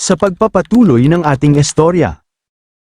sa pagpapatuloy ng ating istorya.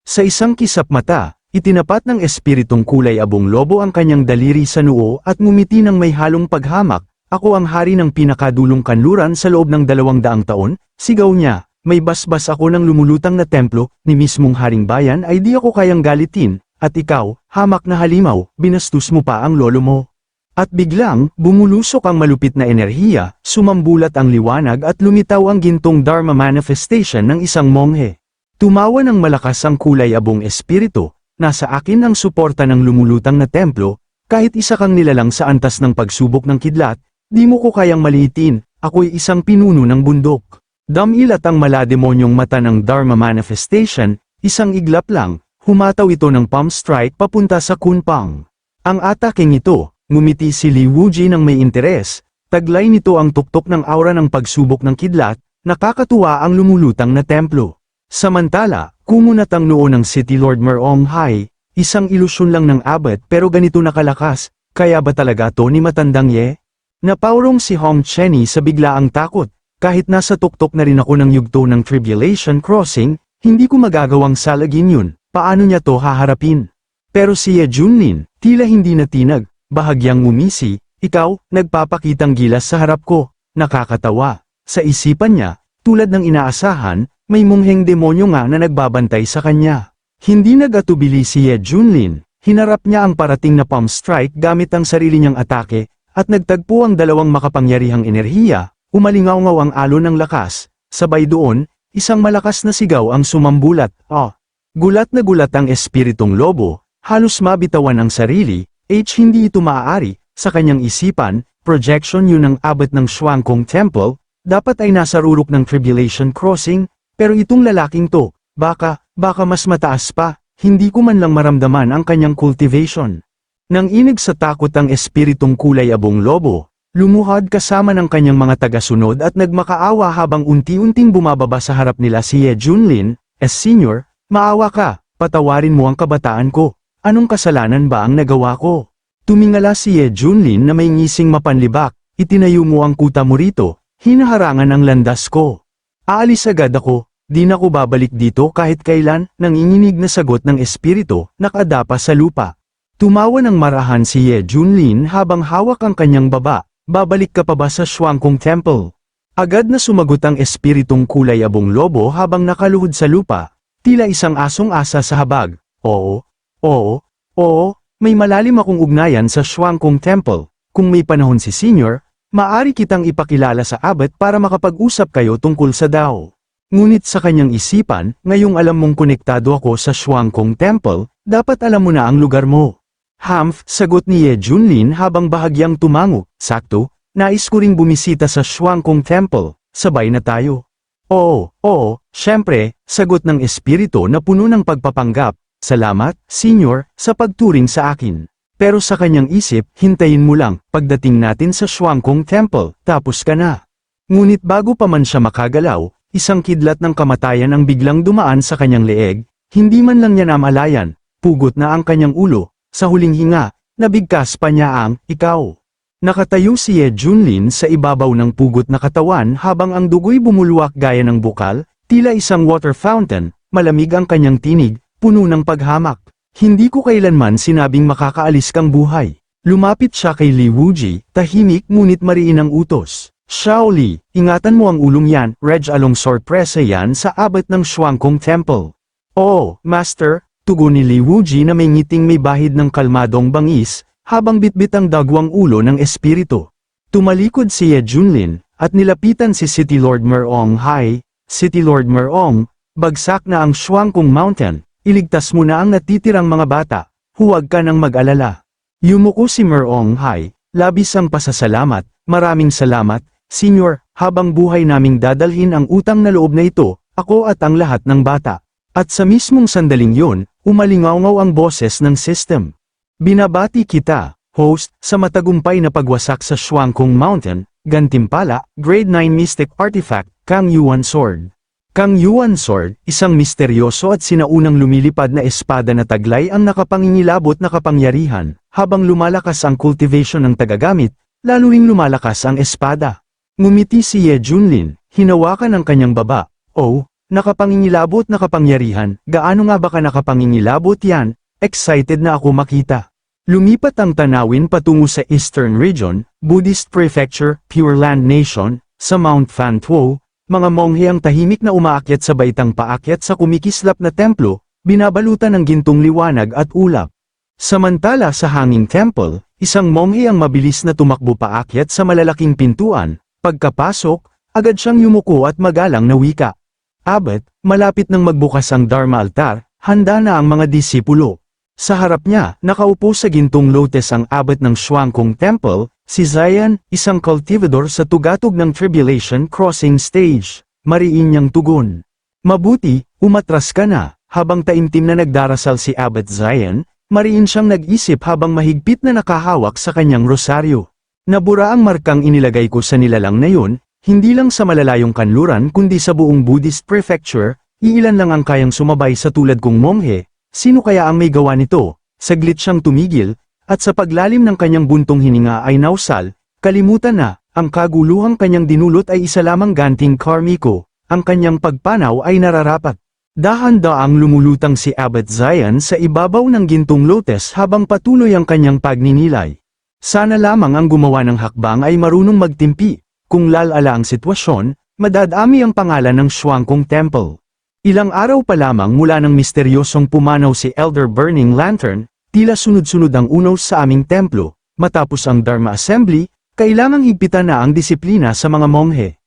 Sa isang kisap mata, itinapat ng espiritong kulay abong lobo ang kanyang daliri sa noo at ngumiti ng may halong paghamak, ako ang hari ng pinakadulong kanluran sa loob ng dalawang daang taon, sigaw niya, may basbas ako ng lumulutang na templo, ni mismong haring bayan ay di ako kayang galitin, at ikaw, hamak na halimaw, binastos mo pa ang lolo mo. At biglang, bumulusok ang malupit na enerhiya, sumambulat ang liwanag at lumitaw ang gintong Dharma manifestation ng isang monghe. Tumawa ng malakas ang kulay abong espiritu, nasa akin ang suporta ng lumulutang na templo, kahit isa kang nilalang sa antas ng pagsubok ng kidlat, di mo ko kayang maliitin, ako'y isang pinuno ng bundok. Damil at ang malademonyong mata ng Dharma manifestation, isang iglap lang, humataw ito ng palm strike papunta sa Kunpang. Ang ataking ito, ngumiti si Li Wuji ng may interes, taglay nito ang tuktok ng aura ng pagsubok ng kidlat, nakakatuwa ang lumulutang na templo. Samantala, kumunat ang noo ng City Lord Merong Hai, isang ilusyon lang ng abet pero ganito nakalakas, kaya ba talaga to ni Matandang Ye? Napaurong si Hong Chenny sa biglaang takot, kahit nasa tuktok na rin ako ng yugto ng Tribulation Crossing, hindi ko magagawang salagin yun, paano niya to haharapin? Pero si Ye Junlin, tila hindi natinag, bahagyang ngumisi, ikaw, nagpapakitang gilas sa harap ko, nakakatawa. Sa isipan niya, tulad ng inaasahan, may mungheng demonyo nga na nagbabantay sa kanya. Hindi nagatubili si Ye Junlin, hinarap niya ang parating na palm strike gamit ang sarili niyang atake, at nagtagpo ang dalawang makapangyarihang enerhiya, umalingaw-ngaw ang alon ng lakas, sabay doon, isang malakas na sigaw ang sumambulat, ah. Gulat na gulat ang espiritong lobo, halos mabitawan ang sarili, H hindi ito maaari, sa kanyang isipan, projection yun ang abot ng Shuangkong Temple, dapat ay nasa rurok ng Tribulation Crossing, pero itong lalaking to, baka, baka mas mataas pa, hindi ko man lang maramdaman ang kanyang cultivation. Nang inig sa takot ang espiritong kulay abong lobo, lumuhad kasama ng kanyang mga tagasunod at nagmakaawa habang unti-unting bumababa sa harap nila si Ye Junlin, as senior, maawa ka, patawarin mo ang kabataan ko, anong kasalanan ba ang nagawa ko? Tumingala si Ye Junlin na may ngising mapanlibak, itinayo mo ang kuta mo rito, hinaharangan ang landas ko. Aalis agad ako, di na ko babalik dito kahit kailan, nanginginig na sagot ng espiritu, nakadapa sa lupa. Tumawa ng marahan si Ye Junlin habang hawak ang kanyang baba, babalik ka pa ba sa Shuangkong Temple? Agad na sumagot ang espiritong kulay abong lobo habang nakaluhod sa lupa, tila isang asong asa sa habag. Oo, oo, oo, may malalim akong ugnayan sa Shuangkong Temple. Kung may panahon si Senior, maari kitang ipakilala sa abet para makapag-usap kayo tungkol sa Dao. Ngunit sa kanyang isipan, ngayong alam mong konektado ako sa Shuangkong Temple, dapat alam mo na ang lugar mo. Hamph, sagot ni Ye Junlin habang bahagyang tumango, sakto, nais ko ring bumisita sa Shuangkong Temple, sabay na tayo. Oo, oo, syempre, sagot ng espiritu na puno ng pagpapanggap, salamat, senior, sa pagturing sa akin. Pero sa kanyang isip, hintayin mo lang, pagdating natin sa Shuangkong Temple, tapos ka na. Ngunit bago pa man siya makagalaw, isang kidlat ng kamatayan ang biglang dumaan sa kanyang leeg, hindi man lang niya namalayan, pugot na ang kanyang ulo, sa huling hinga, nabigkas pa niya ang, ikaw. Nakatayo si Ye Junlin sa ibabaw ng pugot na katawan habang ang dugo'y bumulwak gaya ng bukal, tila isang water fountain, malamig ang kanyang tinig, puno ng paghamak. Hindi ko kailanman sinabing makakaalis kang buhay. Lumapit siya kay Li Wuji, tahimik ngunit mariin ang utos. Xiao Li, ingatan mo ang ulong yan, Reg along sorpresa yan sa abot ng Shuangkong Temple. Oo, Master, tugon ni Li Wuji na may ngiting may bahid ng kalmadong bangis, habang bitbit ang dagwang ulo ng espiritu. Tumalikod si Ye Junlin, at nilapitan si City Lord Merong Hai, City Lord Merong, bagsak na ang Shuangkong Mountain, iligtas mo na ang natitirang mga bata, huwag ka nang mag-alala. Yumuko si Merong Hai, labis ang pasasalamat, maraming salamat, Senior, habang buhay naming dadalhin ang utang na loob na ito, ako at ang lahat ng bata. At sa mismong sandaling yun, umalingaw ang boses ng system. Binabati kita, host, sa matagumpay na pagwasak sa Shuangkong Mountain, gantimpala, Grade 9 Mystic Artifact, Kang Yuan Sword. Kang Yuan Sword, isang misteryoso at sinaunang lumilipad na espada na taglay ang nakapangingilabot na kapangyarihan, habang lumalakas ang cultivation ng tagagamit, lalo ring lumalakas ang espada. Ngumiti si Ye Junlin, hinawakan ang kanyang baba, oh, Nakapangingilabot na kapangyarihan, gaano nga ba ka nakapangingilabot yan? Excited na ako makita. Lumipat ang tanawin patungo sa Eastern Region, Buddhist Prefecture, Pure Land Nation, sa Mount Fantuo, mga monghe ang tahimik na umaakyat sa baitang paakyat sa kumikislap na templo, binabalutan ng gintong liwanag at ulap. Samantala sa Hanging Temple, isang monghe ang mabilis na tumakbo paakyat sa malalaking pintuan, pagkapasok, agad siyang yumuko at magalang na wika. Abet, malapit nang magbukas ang Dharma altar, handa na ang mga disipulo. Sa harap niya, nakaupo sa gintong lotus ang abet ng Shuangkong Temple, si Zion, isang cultivador sa tugatog ng Tribulation Crossing Stage. Mariin niyang tugon. Mabuti, umatras ka na, habang taimtim na nagdarasal si Abbot Zion, mariin siyang nag-isip habang mahigpit na nakahawak sa kanyang rosaryo. Nabura ang markang inilagay ko sa nilalang na yun, hindi lang sa malalayong kanluran kundi sa buong Buddhist prefecture, iilan lang ang kayang sumabay sa tulad kong monghe, sino kaya ang may gawa nito? Saglit siyang tumigil, at sa paglalim ng kanyang buntong hininga ay nausal, kalimutan na, ang kaguluhang kanyang dinulot ay isa lamang ganting karmiko, ang kanyang pagpanaw ay nararapat. Dahan-daang lumulutang si Abbot Zion sa ibabaw ng gintong lotus habang patuloy ang kanyang pagninilay. Sana lamang ang gumawa ng hakbang ay marunong magtimpi, kung lalala ang sitwasyon, madadami ang pangalan ng Shuangkong Temple. Ilang araw pa lamang mula ng misteryosong pumanaw si Elder Burning Lantern, tila sunod-sunod ang unos sa aming templo, matapos ang Dharma Assembly, kailangang higpitan na ang disiplina sa mga monghe.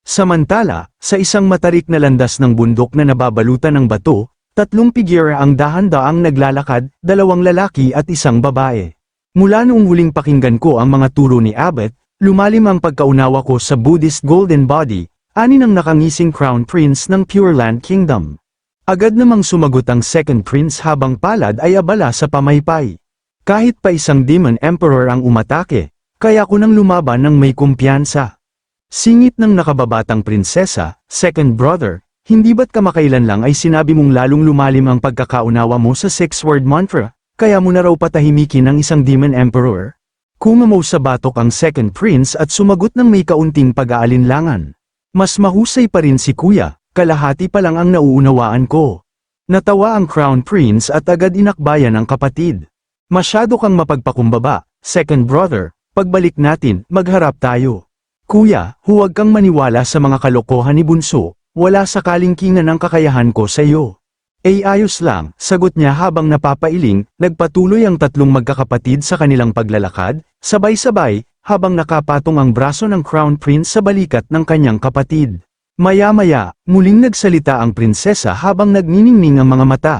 Samantala, sa isang matarik na landas ng bundok na nababalutan ng bato, tatlong figure ang dahan-daang naglalakad, dalawang lalaki at isang babae. Mula noong huling pakinggan ko ang mga turo ni Abbot, lumalim ang pagkaunawa ko sa Buddhist Golden Body, ani ng nakangising Crown Prince ng Pure Land Kingdom. Agad namang sumagot ang Second Prince habang palad ay abala sa pamaypay. Kahit pa isang Demon Emperor ang umatake, kaya ko nang lumaban ng may kumpiyansa. Singit ng nakababatang prinsesa, second brother, hindi ba't kamakailan lang ay sinabi mong lalong lumalim ang pagkakaunawa mo sa six-word mantra, kaya mo na raw patahimikin ang isang demon emperor? Kumamaw sa batok ang second prince at sumagot ng may kaunting pag-aalinlangan. Mas mahusay pa rin si kuya, kalahati pa lang ang nauunawaan ko. Natawa ang crown prince at agad inakbayan ang kapatid. Masyado kang mapagpakumbaba, second brother, pagbalik natin, magharap tayo. Kuya, huwag kang maniwala sa mga kalokohan ni Bunso, wala sakaling kingan ang kakayahan ko sa iyo. Ay ayos lang, sagot niya habang napapailing, nagpatuloy ang tatlong magkakapatid sa kanilang paglalakad, sabay-sabay, habang nakapatong ang braso ng Crown Prince sa balikat ng kanyang kapatid. Maya-maya, muling nagsalita ang prinsesa habang nagniningning ang mga mata.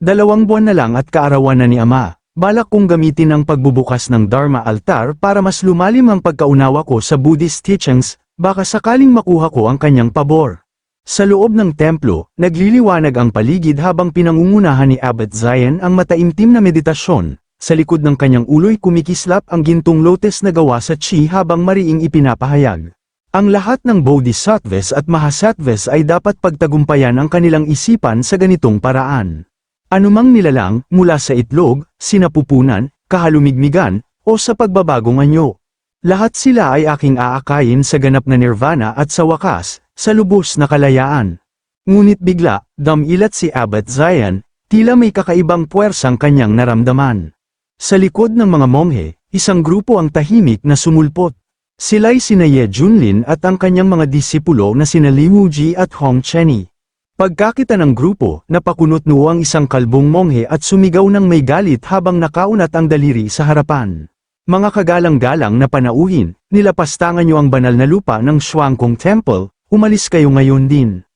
Dalawang buwan na lang at kaarawan na ni Ama. Balak kong gamitin ang pagbubukas ng Dharma altar para mas lumalim ang pagkaunawa ko sa Buddhist teachings, baka sakaling makuha ko ang kanyang pabor. Sa loob ng templo, nagliliwanag ang paligid habang pinangungunahan ni Abbot Zion ang mataimtim na meditasyon. Sa likod ng kanyang ulo'y kumikislap ang gintong lotus na gawa sa chi habang mariing ipinapahayag. Ang lahat ng bodhisattvas at mahasattvas ay dapat pagtagumpayan ang kanilang isipan sa ganitong paraan. Anumang nilalang, mula sa itlog, sinapupunan, kahalumigmigan, o sa pagbabagong anyo. Lahat sila ay aking aakayin sa ganap na nirvana at sa wakas, sa lubos na kalayaan. Ngunit bigla, damilat si Abbot Zion, tila may kakaibang puwersang kanyang naramdaman. Sa likod ng mga monghe, isang grupo ang tahimik na sumulpot. Sila'y sina Ye Junlin at ang kanyang mga disipulo na sina Li Wuji at Hong Chenny. Pagkakita ng grupo, napakunot noo ang isang kalbong monghe at sumigaw ng may galit habang nakaunat ang daliri sa harapan. Mga kagalang-galang na panauhin, nilapastangan niyo ang banal na lupa ng Shuangkong Temple, umalis kayo ngayon din.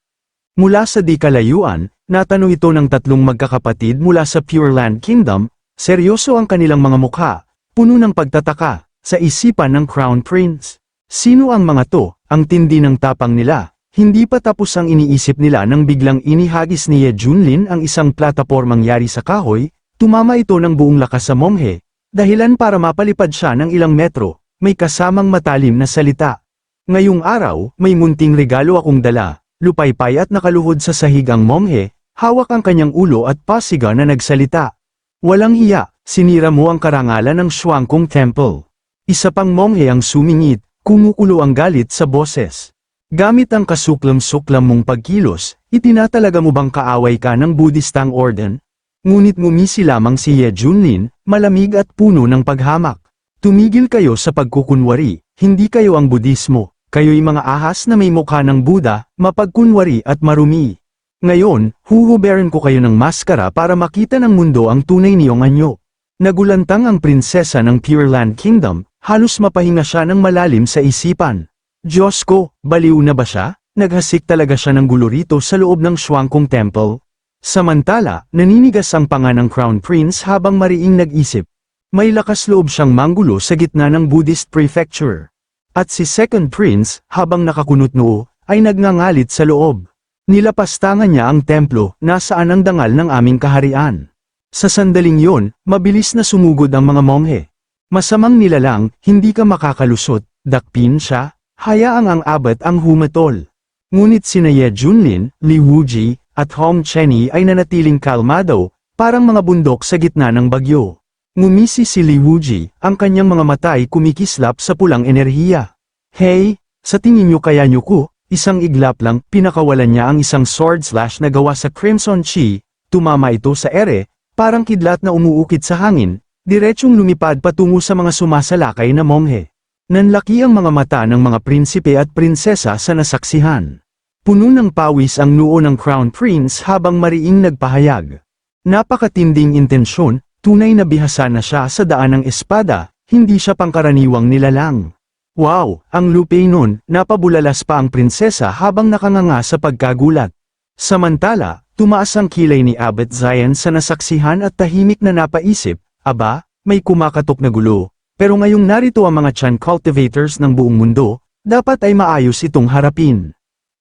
Mula sa di kalayuan, natanong ito ng tatlong magkakapatid mula sa Pure Land Kingdom, seryoso ang kanilang mga mukha, puno ng pagtataka, sa isipan ng Crown Prince. Sino ang mga to, ang tindi ng tapang nila, hindi pa tapos ang iniisip nila nang biglang inihagis ni Ye Junlin ang isang platapormang yari sa kahoy, tumama ito ng buong lakas sa monghe, dahilan para mapalipad siya ng ilang metro, may kasamang matalim na salita. Ngayong araw, may munting regalo akong dala, lupaypay at nakaluhod sa sahig ang monghe, hawak ang kanyang ulo at pasiga na nagsalita. Walang hiya, sinira mo ang karangalan ng Shuangkong Temple. Isa pang monghe ang sumingit, kumukulo ang galit sa boses. Gamit ang kasuklam-suklam mong pagkilos, Itinatalaga mo bang kaaway ka ng Budistang Orden? Ngunit ngumisi lamang si Ye Junlin, malamig at puno ng paghamak. Tumigil kayo sa pagkukunwari, hindi kayo ang Budismo, kayo'y mga ahas na may mukha ng Buddha, mapagkunwari at marumi. Ngayon, huhuberin ko kayo ng maskara para makita ng mundo ang tunay niyong anyo. Nagulantang ang prinsesa ng Pure Land Kingdom, halos mapahinga siya ng malalim sa isipan. Diyos ko, baliw na ba siya? Naghasik talaga siya ng gulo rito sa loob ng Shuangkong Temple. Samantala, naninigas ang panga ng Crown Prince habang mariing nag-isip. May lakas loob siyang manggulo sa gitna ng Buddhist prefecture. At si Second Prince, habang nakakunot noo, ay nagngangalit sa loob. Nilapastangan niya ang templo, nasaan ang dangal ng aming kaharian. Sa sandaling yon, mabilis na sumugod ang mga monghe. Masamang nilalang, hindi ka makakalusot, dakpin siya, hayaang ang abat ang humatol. Ngunit sina Ye Junlin, Li Wuji, at Hong Chenny ay nanatiling kalmado, parang mga bundok sa gitna ng bagyo. Ngumisi si Li Wuji, ang kanyang mga mata ay kumikislap sa pulang enerhiya. Hey, sa tingin niyo kaya niyo ko, isang iglap lang, pinakawalan niya ang isang sword slash na gawa sa Crimson Chi, tumama ito sa ere, parang kidlat na umuukit sa hangin, diretsyong lumipad patungo sa mga sumasalakay na monghe. Nanlaki ang mga mata ng mga prinsipe at prinsesa sa nasaksihan. Puno ng pawis ang noo ng Crown Prince habang mariing nagpahayag. Napakatinding intensyon, tunay na bihasa na siya sa daan ng espada, hindi siya pangkaraniwang nilalang. Wow, ang lupe nun, napabulalas pa ang prinsesa habang nakanganga sa pagkagulat. Samantala, tumaas ang kilay ni Abbot Zion sa nasaksihan at tahimik na napaisip, aba, may kumakatok na gulo, pero ngayong narito ang mga chan cultivators ng buong mundo, dapat ay maayos itong harapin.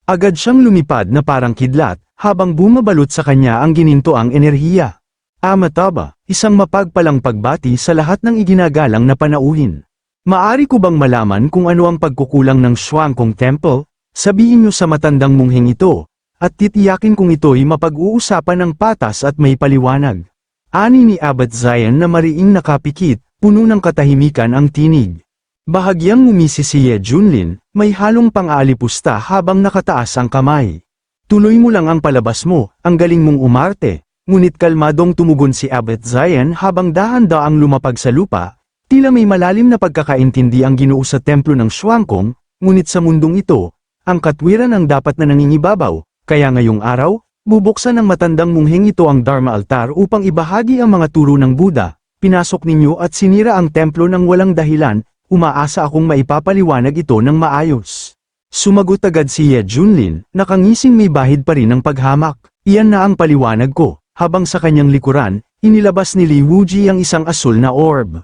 Agad siyang lumipad na parang kidlat, habang bumabalot sa kanya ang ginintoang enerhiya. Amataba, isang mapagpalang pagbati sa lahat ng iginagalang na panauhin. Maari ko bang malaman kung ano ang pagkukulang ng Shuangkong Temple? Sabihin niyo sa matandang munghing ito, at titiyakin kung ito'y mapag-uusapan ng patas at may paliwanag. Ani ni Abat Zion na mariing nakapikit, puno ng katahimikan ang tinig. Bahagyang ngumisi si Ye Junlin, may halong pang-aalipusta habang nakataas ang kamay. Tuloy mo lang ang palabas mo, ang galing mong umarte. Ngunit kalmadong tumugon si Abbot Zion habang dahan-daang lumapag sa lupa, tila may malalim na pagkakaintindi ang ginuo sa templo ng Shuangkong, ngunit sa mundong ito, ang katwiran ang dapat na nangingibabaw, kaya ngayong araw, bubuksan ng matandang munghing ito ang Dharma altar upang ibahagi ang mga turo ng Buddha, pinasok ninyo at sinira ang templo ng walang dahilan, umaasa akong maipapaliwanag ito ng maayos. Sumagot agad si Ye Junlin, nakangising may bahid pa rin ng paghamak. Iyan na ang paliwanag ko, habang sa kanyang likuran, inilabas ni Li Wuji ang isang asul na orb.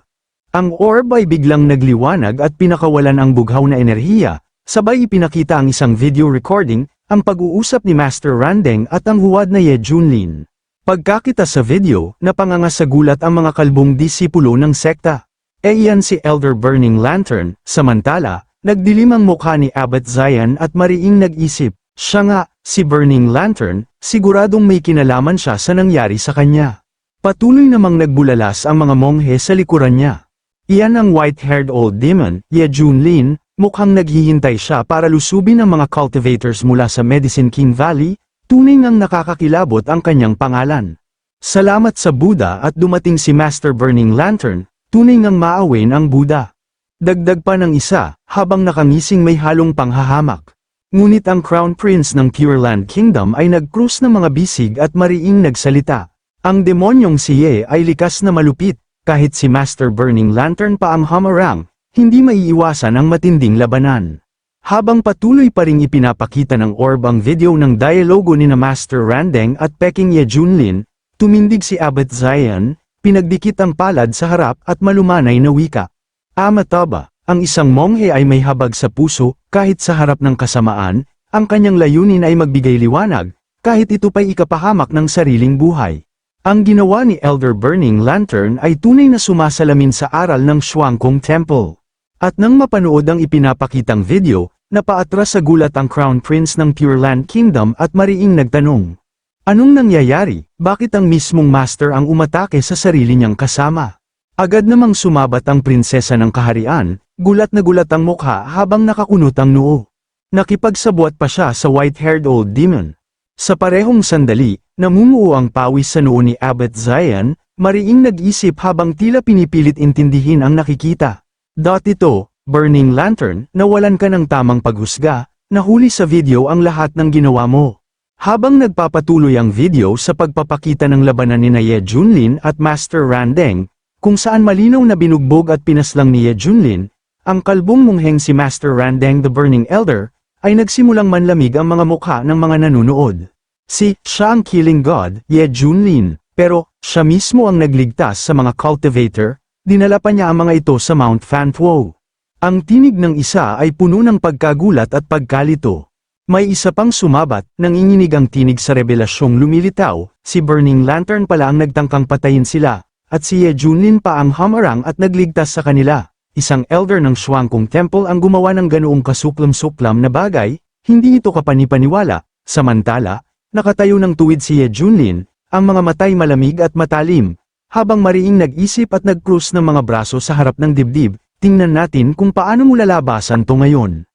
Ang orb ay biglang nagliwanag at pinakawalan ang bughaw na enerhiya, sabay ipinakita ang isang video recording, ang pag-uusap ni Master Randeng at ang huwad na Ye Junlin. Pagkakita sa video, napanganga ang mga kalbong disipulo ng sekta. E iyan si Elder Burning Lantern, samantala, nagdilim ang mukha ni Abbot Zion at mariing nag-isip, siya nga, si Burning Lantern, siguradong may kinalaman siya sa nangyari sa kanya. Patuloy namang nagbulalas ang mga monghe sa likuran niya. Iyan ang white-haired old demon, Ye Junlin, mukhang naghihintay siya para lusubin ang mga cultivators mula sa Medicine King Valley, tunay ngang nakakakilabot ang kanyang pangalan. Salamat sa Buddha at dumating si Master Burning Lantern, tunay ngang maawin ang Buddha. Dagdag pa ng isa, habang nakangising may halong panghahamak. Ngunit ang Crown Prince ng Pure Land Kingdom ay nag-cruise ng mga bisig at mariing nagsalita. Ang demonyong si Ye ay likas na malupit, kahit si Master Burning Lantern pa ang hamarang, hindi maiiwasan ang matinding labanan. Habang patuloy pa ring ipinapakita ng orb ang video ng dialogo ni na Master Randeng at Peking Ye Junlin, tumindig si Abbot Zion, pinagdikit ang palad sa harap at malumanay na wika. Amataba, ang isang monghe ay may habag sa puso, kahit sa harap ng kasamaan, ang kanyang layunin ay magbigay liwanag, kahit ito pa'y ikapahamak ng sariling buhay. Ang ginawa ni Elder Burning Lantern ay tunay na sumasalamin sa aral ng Shuangkong Temple. At nang mapanood ang ipinapakitang video, napaatras sa gulat ang Crown Prince ng Pure Land Kingdom at mariing nagtanong. Anong nangyayari, bakit ang mismong master ang umatake sa sarili niyang kasama? Agad namang sumabat ang prinsesa ng kaharian, gulat na gulat ang mukha habang nakakunot ang noo. Nakipagsabwat pa siya sa white-haired old demon. Sa parehong sandali, namumuo ang pawis sa noo ni Abbot Zion, mariing nag-isip habang tila pinipilit intindihin ang nakikita. Ito, burning lantern, nawalan ka ng tamang paghusga, nahuli sa video ang lahat ng ginawa mo. Habang nagpapatuloy ang video sa pagpapakita ng labanan ni Ye Junlin at Master Randeng, kung saan malinaw na binugbog at pinaslang ni Ye Junlin, ang kalbong mungheng si Master Randeng the Burning Elder, ay nagsimulang manlamig ang mga mukha ng mga nanunood. Si, siya ang killing god, Ye Junlin, pero, siya mismo ang nagligtas sa mga cultivator, dinala pa niya ang mga ito sa Mount Fantuo. Ang tinig ng isa ay puno ng pagkagulat at pagkalito. May isa pang sumabat, nanginginig ang tinig sa revelasyong lumilitaw, si Burning Lantern pala ang nagtangkang patayin sila, at si Ye Junlin pa ang hamarang at nagligtas sa kanila. Isang elder ng Shuangkong Temple ang gumawa ng ganoong kasuklam-suklam na bagay, hindi ito kapanipaniwala, samantala, nakatayo ng tuwid si Ye Junlin, ang mga matay malamig at matalim, habang mariing nag-isip at nag-cruise ng mga braso sa harap ng dibdib, tingnan natin kung paano mo lalabasan to ngayon.